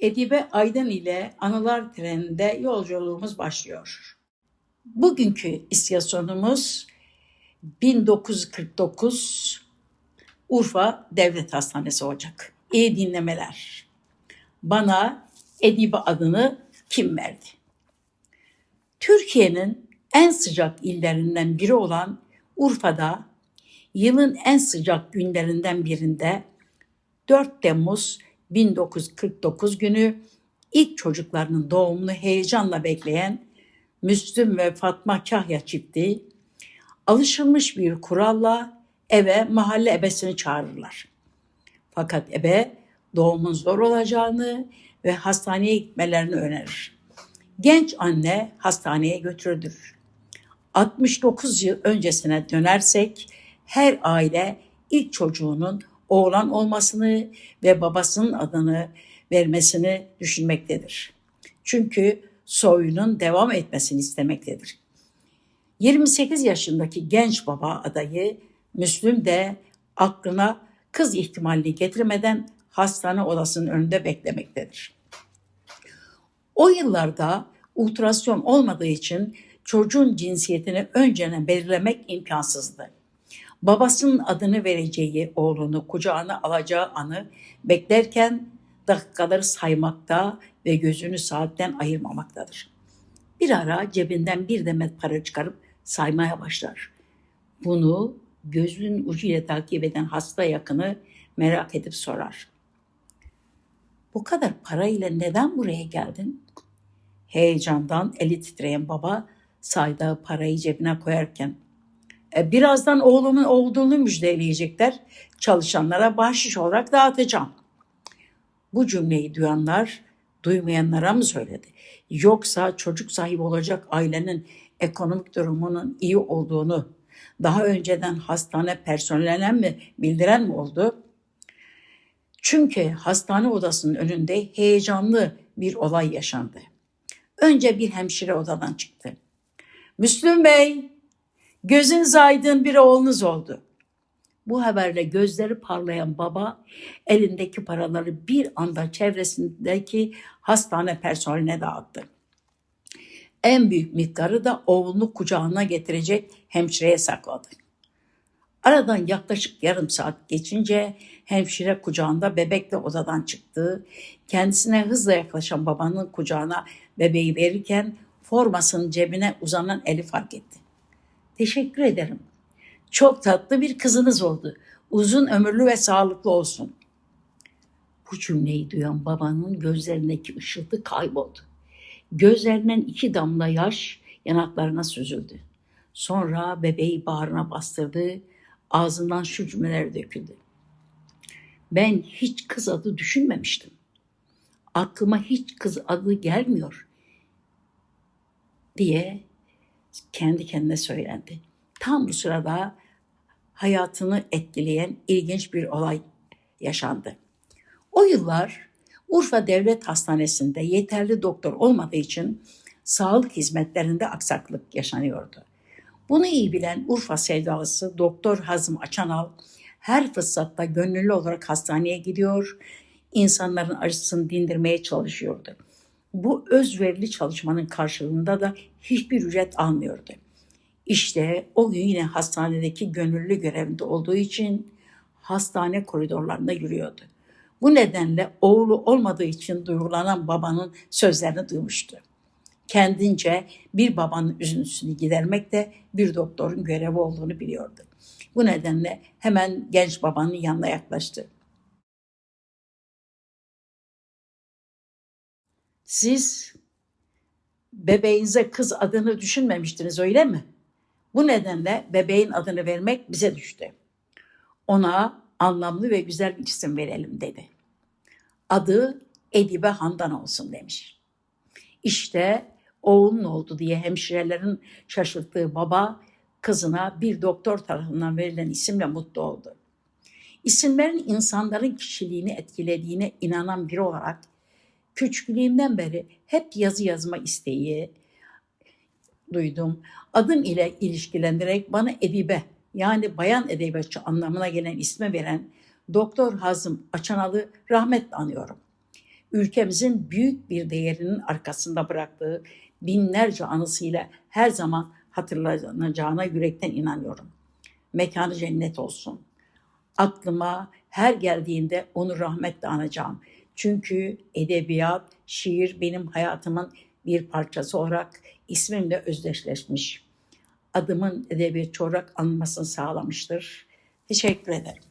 Edibe Aydın ile Anılar Treni'nde yolculuğumuz başlıyor. Bugünkü istasyonumuz 1949 Urfa Devlet Hastanesi olacak. İyi dinlemeler. Bana Edibe adını kim verdi? Türkiye'nin en sıcak illerinden biri olan Urfa'da yılın en sıcak günlerinden birinde 4 Temmuz 1949 günü ilk çocuklarının doğumunu heyecanla bekleyen Müslüm ve Fatma Kahya çifti alışılmış bir kuralla eve mahalle ebesini çağırırlar. Fakat ebe doğumun zor olacağını ve hastaneye gitmelerini önerir. Genç anne hastaneye götürülür. 69 yıl öncesine dönersek her aile ilk çocuğunun oğlan olmasını ve babasının adını vermesini düşünmektedir. Çünkü soyunun devam etmesini istemektedir. 28 yaşındaki genç baba adayı Müslüm de aklına kız ihtimalini getirmeden hastane odasının önünde beklemektedir. O yıllarda ultrasyon olmadığı için çocuğun cinsiyetini önceden belirlemek imkansızdı. Babasının adını vereceği oğlunu kucağına alacağı anı beklerken dakikaları saymakta ve gözünü saatten ayırmamaktadır. Bir ara cebinden bir demet para çıkarıp saymaya başlar. Bunu gözünün ucuyla takip eden hasta yakını merak edip sorar. Bu kadar parayla neden buraya geldin? Heyecandan eli titreyen baba saydığı parayı cebine koyarken birazdan oğlumun olduğunu müjdeleyecekler. Çalışanlara bahşiş olarak dağıtacağım. Bu cümleyi duyanlar duymayanlara mı söyledi? Yoksa çocuk sahibi olacak ailenin ekonomik durumunun iyi olduğunu daha önceden hastane personeline mi bildiren mi oldu? Çünkü hastane odasının önünde heyecanlı bir olay yaşandı. Önce bir hemşire odadan çıktı. Müslüm Bey, gözünüz aydın bir oğlunuz oldu. Bu haberle gözleri parlayan baba elindeki paraları bir anda çevresindeki hastane personeline dağıttı. En büyük miktarı da oğlunu kucağına getirecek hemşireye sakladı. Aradan yaklaşık yarım saat geçince hemşire kucağında bebekle odadan çıktı. Kendisine hızla yaklaşan babanın kucağına bebeği verirken formasının cebine uzanan eli fark etti. Teşekkür ederim. Çok tatlı bir kızınız oldu. Uzun ömürlü ve sağlıklı olsun. Bu cümleyi duyan babanın gözlerindeki ışıltı kayboldu. Gözlerinden iki damla yaş yanaklarına süzüldü. Sonra bebeği bağrına bastırdı. Ağzından şu cümleler döküldü. Ben hiç kız adı düşünmemiştim. Aklıma hiç kız adı gelmiyor diye kendi kendine söylendi. Tam bu sırada hayatını etkileyen ilginç bir olay yaşandı. O yıllar Urfa Devlet Hastanesi'nde yeterli doktor olmadığı için sağlık hizmetlerinde aksaklık yaşanıyordu. Bunu iyi bilen Urfa sevdalısı Doktor Hazım Açanal her fırsatta gönüllü olarak hastaneye gidiyor, insanların acısını dindirmeye çalışıyordu. Bu özverili çalışmanın karşılığında da hiçbir ücret almıyordu. İşte o gün yine hastanedeki gönüllü görevinde olduğu için hastane koridorlarında yürüyordu. Bu nedenle oğlu olmadığı için duygulanan babanın sözlerini duymuştu. Kendince bir babanın üzüntüsünü gidermek de bir doktorun görevi olduğunu biliyordu. Bu nedenle hemen genç babanın yanına yaklaştı. Siz bebeğinize kız adını düşünmemiştiniz öyle mi? Bu nedenle bebeğin adını vermek bize düştü. Ona anlamlı ve güzel bir isim verelim dedi. Adı Edibe Handan olsun demiş. İşte oğlun oldu diye hemşirelerin şaşırttığı baba kızına bir doktor tarafından verilen isimle mutlu oldu. İsimlerin insanların kişiliğini etkilediğine inanan biri olarak küçüklüğümden beri hep yazı yazma isteği duydum. Adım ile ilişkilendirerek bana Edibe yani bayan edebiyatçı anlamına gelen isme veren Doktor Hazım Açanalı rahmetle anıyorum. ülkemizin büyük bir değerinin arkasında bıraktığı binlerce anısıyla her zaman hatırlanacağına yürekten inanıyorum. Mekanı cennet olsun. Aklıma her geldiğinde onu rahmetle anacağım. Çünkü edebiyat, şiir benim hayatımın bir parçası olarak ismimle özdeşleşmiş. Adımın edebiyatçı olarak anılmasını sağlamıştır. Teşekkür ederim.